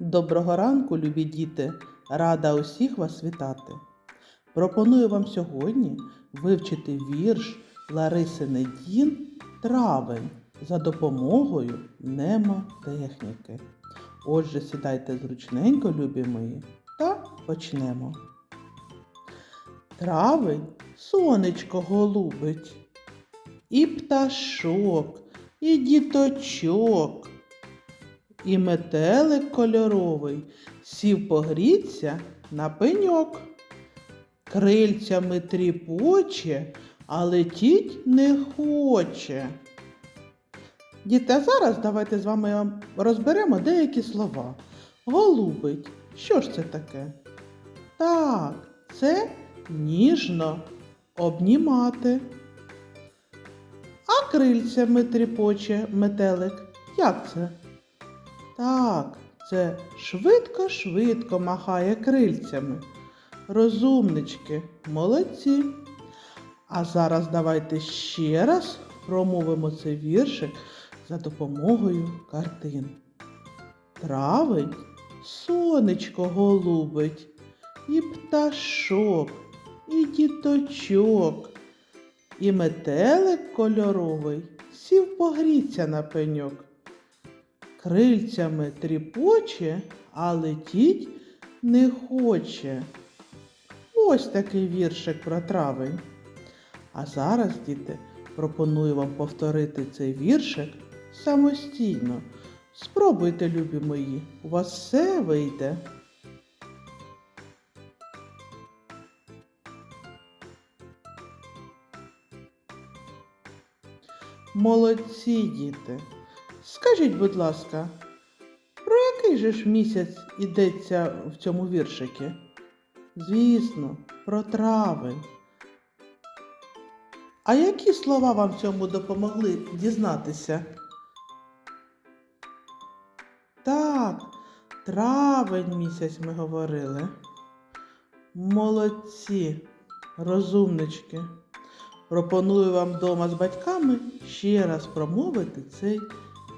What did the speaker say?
Доброго ранку, любі діти! Рада усіх вас вітати. Пропоную вам сьогодні вивчити вірш Лариси Недін Травень за допомогою немотехніки. Отже, сідайте зручненько, любі мої, та почнемо. Травень сонечко голубить, і пташок, і діточок. І метелик кольоровий сів погріться на пеньок. Крильцями тріпоче, а летіть не хоче. Діти, а зараз давайте з вами розберемо деякі слова. Голубить. Що ж це таке? Так, це ніжно обнімати. А крильцями тріпоче метелик. Як це? Так, це швидко-швидко махає крильцями. Розумнички, молодці. А зараз давайте ще раз промовимо цей віршик за допомогою картин. Травень сонечко голубить, і пташок, і діточок, і метелик кольоровий сів погріться на пеньок крильцями тріпоче, а летіть не хоче. Ось такий віршик про травень. А зараз, діти, пропоную вам повторити цей віршик самостійно. Спробуйте, любі мої, у вас все вийде. Молодці, діти. Скажіть, будь ласка, про який же ж місяць йдеться в цьому віршикі? Звісно, про травень. А які слова вам в цьому допомогли дізнатися? Так, травень місяць ми говорили. Молодці, розумнички. Пропоную вам вдома з батьками ще раз промовити цей